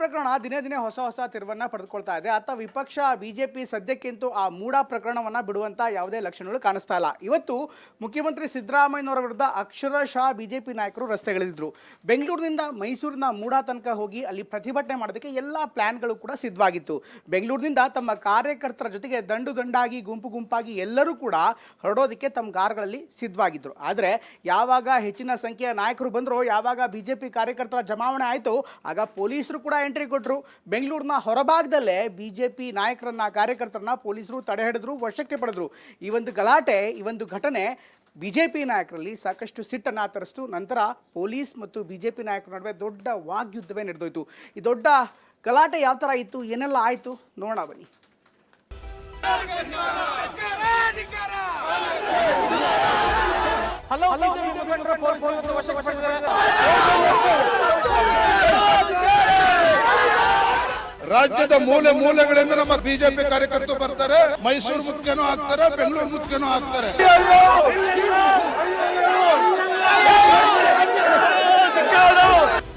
ಪ್ರಕರಣ ದಿನೇ ದಿನೇ ಹೊಸ ಹೊಸ ತಿರುವನ್ನ ಪಡೆದುಕೊಳ್ತಾ ಇದೆ. ಅತ್ತ ವಿಪಕ್ಷ, ಬಿಜೆಪಿ ಸದ್ಯಕ್ಕಿಂತ ಆ ಮೂಡ ಪ್ರಕರಣವನ್ನ ಬಿಡುವಂತ ಯಾವುದೇ ಲಕ್ಷಣಗಳು ಕಾಣಿಸ್ತಾ ಇಲ್ಲ. ಇವತ್ತು ಮುಖ್ಯಮಂತ್ರಿ ಸಿದ್ದರಾಮಯ್ಯನವರ ವಿರುದ್ಧ ಅಕ್ಷರಶಃ ಬಿಜೆಪಿ ನಾಯಕರು ರಸ್ತೆಗಳಿದ್ರು ಬೆಂಗಳೂರಿನಿಂದ ಮೈಸೂರಿನ ಮೂಡಾ ತನಕ ಹೋಗಿ ಅಲ್ಲಿ ಪ್ರತಿಭಟನೆ ಮಾಡೋದಕ್ಕೆ ಎಲ್ಲ ಪ್ಲಾನ್ಗಳು ಕೂಡ ಸಿದ್ಧವಾಗಿತ್ತು. ಬೆಂಗಳೂರಿನಿಂದ ತಮ್ಮ ಕಾರ್ಯಕರ್ತರ ಜೊತೆಗೆ ದಂಡು ದಂಡಾಗಿ, ಗುಂಪು ಗುಂಪಾಗಿ ಎಲ್ಲರೂ ಕೂಡ ಹೊರಡೋದಕ್ಕೆ ತಮ್ಮ ಗಾರ್ಗಳಲ್ಲಿ ಸಿದ್ಧವಾಗಿದ್ರು. ಆದರೆ ಯಾವಾಗ ಹೆಚ್ಚಿನ ಸಂಖ್ಯೆಯ ನಾಯಕರು ಬಂದರು, ಯಾವಾಗ ಬಿಜೆಪಿ ಕಾರ್ಯಕರ್ತರ ಜಮಾವಣೆ ಆಯಿತು, ಆಗ ಪೊಲೀಸರು ಕೂಡ ಎಂಟ್ರಿ ಕೊಟ್ಟರು ಬೆಂಗಳೂರಿನ ಹೊರಭಾಗದಲ್ಲೇ ಬಿ ಜೆ ಪಿ ನಾಯಕರನ್ನ ಕಾರ್ಯಕರ್ತರನ್ನ ಪೊಲೀಸರು ತಡೆ ಹಿಡಿದ್ರು ವಶಕ್ಕೆ ಪಡೆದ್ರು ಈ ಒಂದು ಗಲಾಟೆ ಈ ಒಂದು ಘಟನೆ ಬಿ ಜೆ ಪಿ ನಾಯಕರಲ್ಲಿ ಸಾಕಷ್ಟು ಸಿಟ್ಟನ್ನು ತರಿಸ್ತು ನಂತರ ಪೊಲೀಸ್ ಮತ್ತು ಬಿ ಜೆ ಪಿ ನಾಯಕರ ನಡುವೆ ದೊಡ್ಡ ವಾಗ್ಯುದ್ಧವೇ ನಡೆದೋಯ್ತು ಈ ದೊಡ್ಡ ಗಲಾಟೆ ಯಾವ ಥರ ಇತ್ತು ಏನೆಲ್ಲ ಆಯಿತು ನೋಡೋಣ ಬನ್ನಿ ಹಲೋ ಹಲೋ ಮುಖಂಡರು ಪೊಲೀಸರು ವಶಕ್ಕೆ ಪಡೆದಿದ್ದಾರೆ ರಾಜ್ಯದ ಮೂಲೆ ಮೂಲೆಗಳಿಂದ ನಮ್ಮ ಬಿಜೆಪಿ ಕಾರ್ಯಕರ್ತರು ಬರ್ತಾರೆ. ಮೈಸೂರು ಮುಖ್ಯನೂ ಆಗ್ತಾರೆ ಬೆಂಗಳೂರು ಮುಖ್ಯನೂ ಆಗ್ತಾರೆ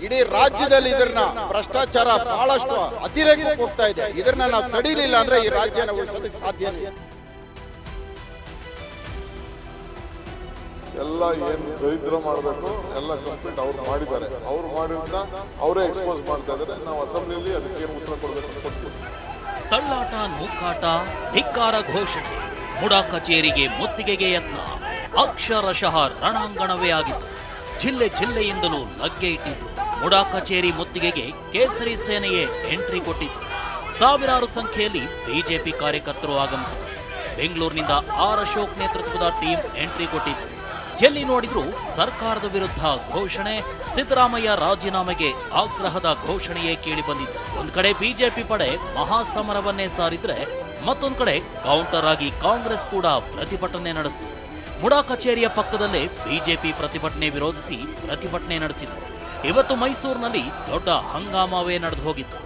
ಇಡೀ ರಾಜ್ಯದಲ್ಲಿ ಇದನ್ನ ಭ್ರಷ್ಟಾಚಾರ ಬಹಳಷ್ಟು ಅತಿರೇಕಕ್ಕೆ ಹೋಗ್ತಾ ಇದೆ. ಇದನ್ನ ನಾವು ತಡೀಲಿಲ್ಲ ಅಂದ್ರೆ ಈ ರಾಜ್ಯನ ಉಳಿಸೋದಕ್ಕೆ ಸಾಧ್ಯ ಎಲ್ಲ ಏನು ದರಿದ್ರ ಮಾಡಬೇಕು, ಎಲ್ಲ ಕಂಪ್ಲೀಟ್ ಅವ್ರು ಮಾಡಿದ್ದಾರೆ. ಅವ್ರು ಮಾಡಿರೋದನ್ನ ಅವರೇ ಎಕ್ಸ್ಪೋಸ್ ಮಾಡ್ತಾ ಇದ್ದಾರೆ. ನಾವು ಅಸೆಂಬ್ಲಿಯಲ್ಲಿ ಅದಕ್ಕೆ ಏನು ಉತ್ತರ ಕೊಡಬೇಕು ಅಂತ ಕೊಡ್ತೀವಿ. ತಳ್ಳಾಟ, ನೂಕಾಟ, ಧಿಕ್ಕಾರ ಘೋಷಣೆ, ಮುಡಾ ಕಚೇರಿಗೆ ಮುತ್ತಿಗೆಗೆ ಯತ್ನ ಅಕ್ಷರಶಃ ರಣಾಂಗಣವೇ ಆಗಿತ್ತು. ಜಿಲ್ಲೆ ಜಿಲ್ಲೆಯಿಂದಲೂ ಲಗ್ಗೆ ಇಟ್ಟಿತು ಮುಡಾ ಕಚೇರಿ ಮುತ್ತಿಗೆಗೆ ಕೇಸರಿ ಸೇನೆಯೇ ಎಂಟ್ರಿ ಕೊಟ್ಟಿತ್ತು. ಸಾವಿರಾರು ಸಂಖ್ಯೆಯಲ್ಲಿ ಬಿಜೆಪಿ ಕಾರ್ಯಕರ್ತರು ಆಗಮಿಸಿದರು. ಬೆಂಗಳೂರಿನಿಂದ ಆರ್ ಅಶೋಕ್ ನೇತೃತ್ವದ ಟೀಮ್ ಎಂಟ್ರಿ ಕೊಟ್ಟಿತ್ತು. ಎಲ್ಲಿ ನೋಡಿದ್ರೂ ಸರ್ಕಾರದ ವಿರುದ್ಧ ಘೋಷಣೆ, ಸಿದ್ದರಾಮಯ್ಯ ರಾಜೀನಾಮೆಗೆ ಆಗ್ರಹದ ಘೋಷಣೆಯೇ ಕೇಳಿ ಬಂದಿತ್ತು ಒಂದ್ ಕಡೆ ಬಿಜೆಪಿ ಪಡೆ ಮಹಾಸಮರವನ್ನೇ ಸಾರಿದ್ರೆ, ಮತ್ತೊಂದ್ ಕಡೆ ಕೌಂಟರ್ ಆಗಿ ಕಾಂಗ್ರೆಸ್ ಕೂಡ ಪ್ರತಿಭಟನೆ ನಡೆಸಿತು. ಮುಡಾ ಕಚೇರಿಯ ಪಕ್ಕದಲ್ಲೇ ಬಿಜೆಪಿ ಪ್ರತಿಭಟನೆ ವಿರೋಧಿಸಿ ಪ್ರತಿಭಟನೆ ನಡೆಸಿತು ಇವತ್ತು ಮೈಸೂರಿನಲ್ಲಿ ದೊಡ್ಡ ಹಂಗಾಮವೇ ನಡೆದು ಹೋಗಿತ್ತು.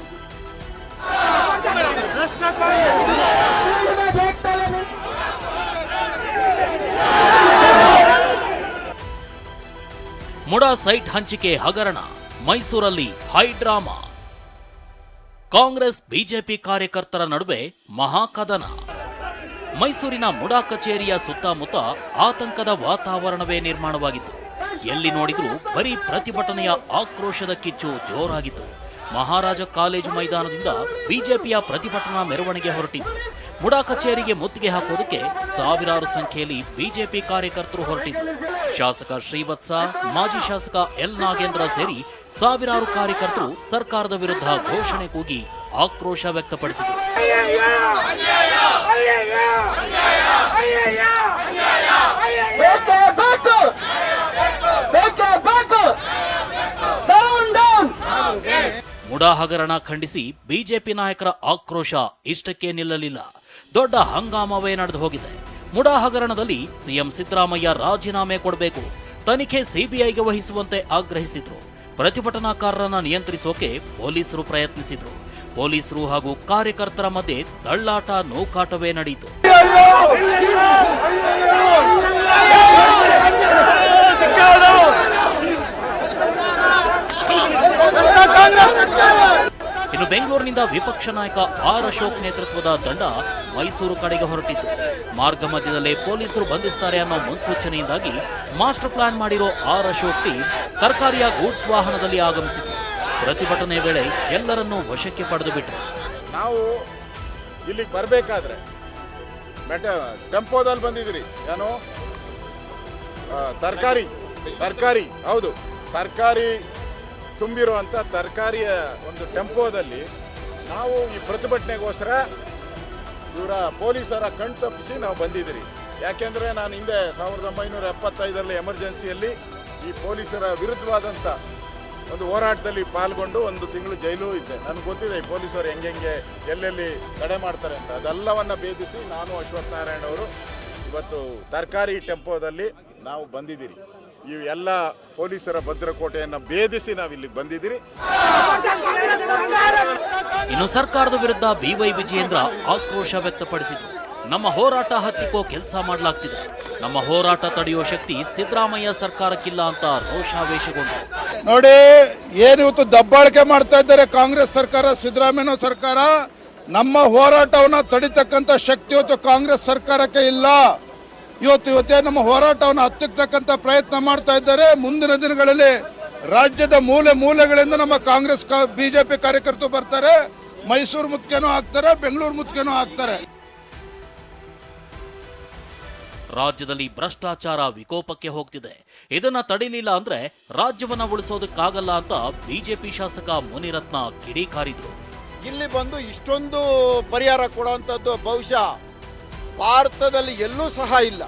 ಮುಡಾ ಸೈಟ್ ಹಂಚಿಕೆ ಹಗರಣ, ಮೈಸೂರಲ್ಲಿ ಹೈ ಡ್ರಾಮಾ. ಕಾಂಗ್ರೆಸ್, ಬಿಜೆಪಿ ಕಾರ್ಯಕರ್ತರ ನಡುವೆ ಮಹಾಕದನ. ಮೈಸೂರಿನ ಮುಡಾ ಕಚೇರಿಯ ಸುತ್ತಮುತ್ತ ಆತಂಕದ ವಾತಾವರಣವೇ ನಿರ್ಮಾಣವಾಗಿತ್ತು. ಎಲ್ಲಿ ನೋಡಿದ್ರೂ ಬರೀ ಪ್ರತಿಭಟನೆಯ ಆಕ್ರೋಶದ ಕಿಚ್ಚು ಜೋರಾಗಿತ್ತು. ಮಹಾರಾಜ ಕಾಲೇಜು ಮೈದಾನದಿಂದ ಬಿಜೆಪಿಯ ಪ್ರತಿಭಟನಾ ಮೆರವಣಿಗೆ ಹೊರಟಿತ್ತು. ಮುಡಾ ಕಚೇರಿಗೆ ಮುತ್ತಿಗೆ ಹಾಕೋದಕ್ಕೆ ಸಾವಿರಾರು ಸಂಖ್ಯೆಯಲ್ಲಿ ಬಿಜೆಪಿ ಕಾರ್ಯಕರ್ತರು ಹೊರಟಿದ್ರು ಶಾಸಕ ಶ್ರೀವತ್ಸ, ಮಾಜಿ ಶಾಸಕ ಎಲ್ ನಾಗೇಂದ್ರ ಸೇರಿ ಸಾವಿರಾರು ಕಾರ್ಯಕರ್ತರು ಸರ್ಕಾರದ ವಿರುದ್ಧ ಘೋಷಣೆ ಕೂಗಿ ಆಕ್ರೋಶ ವ್ಯಕ್ತಪಡಿಸಿದರು. ಮುಡಾ ಹಗರಣ ಖಂಡಿಸಿ ಬಿಜೆಪಿ ನಾಯಕರ ಆಕ್ರೋಶ ಇಷ್ಟಕ್ಕೆ ನಿಲ್ಲಲಿಲ್ಲ. ದೊಡ್ಡ ಹಂಗಾಮವೇ ನಡೆದು ಹೋಗಿದೆ. ಮುಡಾ ಹಗರಣದಲ್ಲಿ ಸಿಎಂ ಸಿದ್ದರಾಮಯ್ಯ ರಾಜೀನಾಮೆ ಕೊಡಬೇಕು. ತನಿಖೆ ಸಿಬಿಐಗೆ ವಹಿಸುವಂತೆ ಆಗ್ರಹಿಸಿದ್ರು. ಪ್ರತಿಭಟನಾಕಾರರನ್ನ ನಿಯಂತ್ರಿಸೋಕೆ ಪೊಲೀಸರು ಪ್ರಯತ್ನಿಸಿದ್ರು. ಪೊಲೀಸರು ಹಾಗೂ ಕಾರ್ಯಕರ್ತರ ಮಧ್ಯೆ ತಳ್ಳಾಟ ನೌಕಾಟವೇ ನಡೆಯಿತು. ಇನ್ನು ಬೆಂಗಳೂರಿನಿಂದ ವಿಪಕ್ಷ ನಾಯಕ ಆರ್ ಅಶೋಕ್ ನೇತೃತ್ವದ ತಂಡ ಮೈಸೂರು ಕಡೆಗೆ ಹೊರಟಿತ್ತು ಮಾರ್ಗ ಮಧ್ಯದಲ್ಲೇ ಪೊಲೀಸರು ಬಂಧಿಸ್ತಾರೆ ಅನ್ನೋ ಮುನ್ಸೂಚನೆಯಿಂದಾಗಿ ಮಾಸ್ಟರ್ ಪ್ಲಾನ್ ಮಾಡಿರೋ ಆರ್ ಅಶೋಕ್ ಟೀಮ್ ತರಕಾರಿಯ ಗೂಡ್ಸ್ ವಾಹನದಲ್ಲಿ ಆಗಮಿಸಿತು. ಪ್ರತಿಭಟನೆ ವೇಳೆ ಎಲ್ಲರನ್ನೂ ವಶಕ್ಕೆ ಪಡೆದು ಬಿಟ್ಟರು. ನಾವು ಇಲ್ಲಿಗೆ ಬರಬೇಕಾದ್ರೆ ಟೆಂಪೋದಲ್ಲಿ ಬಂದಿದ್ದೀರಿ. ಏನು? ತರಕಾರಿ ತರಕಾರಿ, ಹೌದು. ತರಕಾರಿ ತುಂಬಿರುವಂಥ ತರಕಾರಿಯ ಒಂದು ಟೆಂಪೋದಲ್ಲಿ ನಾವು ಈ ಪ್ರತಿಭಟನೆಗೋಸ್ಕರ ಇವರ ಪೊಲೀಸರ ಕಣ್ ತಪ್ಪಿಸಿ ನಾವು ಬಂದಿದ್ದೀರಿ. ಯಾಕೆಂದರೆ ನಾನು ಹಿಂದೆ ಸಾವಿರದ ಒಂಬೈನೂರ ಎಪ್ಪತ್ತೈದರಲ್ಲಿ ಎಮರ್ಜೆನ್ಸಿಯಲ್ಲಿ ಈ ಪೊಲೀಸರ ವಿರುದ್ಧವಾದಂಥ ಒಂದು ಹೋರಾಟದಲ್ಲಿ ಪಾಲ್ಗೊಂಡು ಒಂದು ತಿಂಗಳು ಜೈಲು ಇದ್ದೆ. ನನಗೆ ಗೊತ್ತಿದೆ ಈ ಪೊಲೀಸರು ಹೆಂಗೆಂಗೆ ಎಲ್ಲೆಲ್ಲಿ ತಡೆ ಮಾಡ್ತಾರೆ ಅಂತ. ಅದೆಲ್ಲವನ್ನು ಭೇದಿಸಿ ನಾನು ಅಶ್ವತ್ಥ ನಾರಾಯಣ ಅವರು ಇವತ್ತು ತರಕಾರಿ ಟೆಂಪೋದಲ್ಲಿ ನಾವು ಬಂದಿದ್ದೀರಿ. ಈ ಎಲ್ಲ ಪೊಲೀಸರ ಭದ್ರಕೋಟೆಯನ್ನು ಭೇದಿಸಿ ನಾವು ಇಲ್ಲಿ ಬಂದಿದ್ದೀರಿ. ಇನ್ನು ಸರ್ಕಾರದ ವಿರುದ್ಧ ಬಿವೈ ವಿಜಯೇಂದ್ರ ಆಕ್ರೋಶ ವ್ಯಕ್ತಪಡಿಸಿದ್ರು. ನಮ್ಮ ಹೋರಾಟ ಹತ್ತಿಕ್ಕೋ ಕೆಲಸ ಮಾಡಲಾಗ್ತಿದೆ. ನಮ್ಮ ಹೋರಾಟ ತಡೆಯುವ ಶಕ್ತಿ ಸಿದ್ದರಾಮಯ್ಯ ಸರ್ಕಾರಕ್ಕಿಲ್ಲ ಅಂತ ರೋಷಾವೇಶಗೊಂಡು ನೋಡಿ ಏನು ಇವತ್ತು ದಬ್ಬಾಳಿಕೆ ಮಾಡ್ತಾ ಇದ್ದಾರೆ ಕಾಂಗ್ರೆಸ್ ಸರ್ಕಾರ ಸಿದ್ದರಾಮಯ್ಯ ಸರ್ಕಾರ? ನಮ್ಮ ಹೋರಾಟವನ್ನು ತಡಿತಕ್ಕಂಥ ಶಕ್ತಿ ಇವತ್ತು ಕಾಂಗ್ರೆಸ್ ಸರ್ಕಾರಕ್ಕೆ ಇಲ್ಲ. ಇವತ್ತು ಇವತ್ತೇ ನಮ್ಮ ಹೋರಾಟವನ್ನು ಹತ್ತಿಕ್ಕತಕ್ಕಂಥ ಪ್ರಯತ್ನ ಮಾಡ್ತಾ ಇದ್ದಾರೆ. ಮುಂದಿನ ದಿನಗಳಲ್ಲಿ ರಾಜ್ಯದ ಮೂಲೆ ಮೂಲೆಗಳಿಂದ ನಮ್ಮ ಕಾಂಗ್ರೆಸ್ ಬಿಜೆಪಿ ಕಾರ್ಯಕರ್ತರು ಬರ್ತಾರೆ. ಮೈಸೂರು ಮುತ್ಕೇನೂ ಆಗ್ತಾರೆ ಬೆಂಗಳೂರು ಮುತ್ಕೇನೂ ಆಗ್ತಾರೆ ರಾಜ್ಯದಲ್ಲಿ ಭ್ರಷ್ಟಾಚಾರ ವಿಕೋಪಕ್ಕೆ ಹೋಗ್ತಿದೆ. ಇದನ್ನ ತಡೀಲಿಲ್ಲ ಅಂದ್ರೆ ರಾಜ್ಯವನ್ನ ಉಳಿಸೋದಕ್ಕಾಗಲ್ಲ ಅಂತ ಬಿಜೆಪಿ ಶಾಸಕ ಮುನಿರತ್ನ ಕಿಡಿಕಾರಿದ್ರು. ಇಲ್ಲಿ ಬಂದು ಇಷ್ಟೊಂದು ಪರಿಹಾರ ಕೊಡುವಂತದ್ದು ಬಹುಶಃ ಭಾರತದಲ್ಲಿ ಎಲ್ಲೂ ಸಹ ಇಲ್ಲ.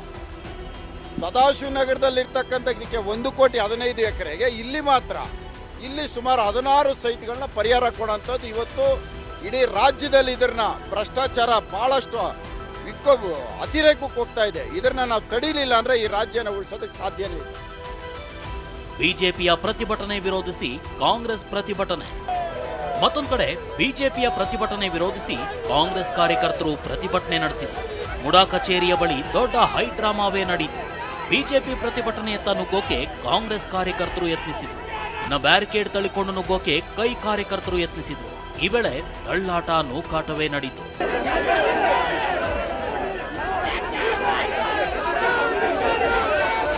ಸದಾಶಿವನಗರದಲ್ಲಿರ್ತಕ್ಕಂಥ ಇದಕ್ಕೆ ಒಂದು ಕೋಟಿ ಹದಿನೈದು ಎಕರೆಗೆ ಇಲ್ಲಿ ಮಾತ್ರ, ಇಲ್ಲಿ ಸುಮಾರು ಹದಿನಾರು ಸೈಟ್ಗಳನ್ನ ಪರಿಹಾರ ಕೊಡುವಂಥದ್ದು ಇವತ್ತು ಇಡೀ ರಾಜ್ಯದಲ್ಲಿ ಇದನ್ನ ಭ್ರಷ್ಟಾಚಾರ ಬಹಳಷ್ಟು ವಿಕೋ ಅತಿರೇಕಕ್ಕೆ ಹೋಗ್ತಾ ಇದೆ. ಇದನ್ನ ನಾವು ತಡೀಲಿಲ್ಲ ಅಂದ್ರೆ ಈ ರಾಜ್ಯನ ಉಳಿಸೋದಕ್ಕೆ ಸಾಧ್ಯನೇ ಇಲ್ಲ. ಬಿಜೆಪಿಯ ಪ್ರತಿಭಟನೆ ವಿರೋಧಿಸಿ ಕಾಂಗ್ರೆಸ್ ಪ್ರತಿಭಟನೆ. ಮತ್ತೊಂದು ಕಡೆ ಬಿಜೆಪಿಯ ಪ್ರತಿಭಟನೆ ವಿರೋಧಿಸಿ ಕಾಂಗ್ರೆಸ್ ಕಾರ್ಯಕರ್ತರು ಪ್ರತಿಭಟನೆ ನಡೆಸಿದರು. ಮುಡಾ ಕಚೇರಿಯ ಬಳಿ ದೊಡ್ಡ ಹೈ ಡ್ರಾಮಾವೇ ನಡೆಯಿತು ಬಿಜೆಪಿ ಪ್ರತಿಭಟನೆಯತ್ತ ನುಗ್ಗೋಕೆ ಕಾಂಗ್ರೆಸ್ ಕಾರ್ಯಕರ್ತರು ಯತ್ನಿಸಿದರು. ನ ಬ್ಯಾರಿಕೇಡ್ ತಳಿಕೊಂಡು ನುಗ್ಗೋಕೆ ಕೈ ಕಾರ್ಯಕರ್ತರು ಯತ್ನಿಸಿದ್ರು. ಈ ವೇಳೆ ತಳ್ಳಾಟ ನೂಕಾಟವೇ ನಡೆಯಿತು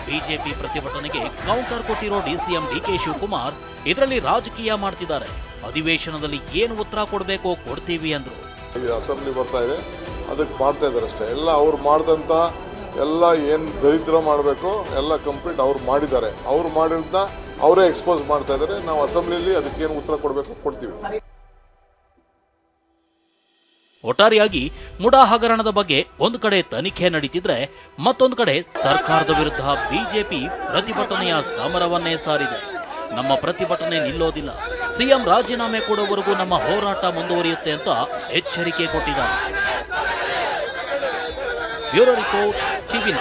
ಬಿಜೆಪಿ ಪ್ರತಿಭಟನೆಗೆ ಕೌಂಟರ್ ಕೊಟ್ಟಿರೋ ಡಿಸಿಎಂ ಡಿಕೆ ಶಿವಕುಮಾರ್ ಇದರಲ್ಲಿ ರಾಜಕೀಯ ಮಾಡ್ತಿದ್ದಾರೆ. ಅಧಿವೇಶನದಲ್ಲಿ ಏನು ಉತ್ತರ ಕೊಡಬೇಕೋ ಕೊಡ್ತೀವಿ ಅಂದ್ರು. ಅಸೆಂಬ್ಲಿ ಬರ್ತಾ ಇದೆ. ಅದಕ್ಕೆ ಮಾಡ್ತಾ ಇದ್ದಾರೆ ಅಷ್ಟೇ. ಎಲ್ಲ ಅವ್ರು ಮಾಡಿದಂಥ ಎಲ್ಲ ಏನು ದರಿದ್ರ ಮಾಡಬೇಕು ಎಲ್ಲ ಕಂಪ್ಲೀಟ್ ಅವ್ರು ಮಾಡಿದ್ದಾರೆ. ಅವ್ರು ಮಾಡಿರೋದನ್ನ ಅವರೇ ಎಕ್ಸ್ಪೋಸ್ ಮಾಡ್ತಾ ಇದ್ದಾರೆ. ನಾವು ಅಸೆಂಬ್ಲಿಯಲ್ಲಿ ಅದಕ್ಕೇನು ಉತ್ತರ ಕೊಡಬೇಕು ಕೊಡ್ತೀವಿ. ಒಟ್ಟಾರೆಯಾಗಿ ಮುಡಾ ಹಗರಣದ ಬಗ್ಗೆ ಒಂದು ಕಡೆ ತನಿಖೆ ನಡೀತಿದ್ರೆ ಮತ್ತೊಂದು ಕಡೆ ಸರ್ಕಾರದ ವಿರುದ್ಧ ಬಿಜೆಪಿ ಪ್ರತಿಭಟನೆಯ ಸಮರವನ್ನೇ ಸಾರಿದೆ. ನಮ್ಮ ಪ್ರತಿಭಟನೆ ನಿಲ್ಲೋದಿಲ್ಲ. ಸಿಎಂ ರಾಜೀನಾಮೆ ಕೊಡುವವರೆಗೂ ನಮ್ಮ ಹೋರಾಟ ಮುಂದುವರಿಯುತ್ತೆ ಅಂತ ಎಚ್ಚರಿಕೆ ಕೊಟ್ಟಿದ್ದಾರೆ. Euroleague TV の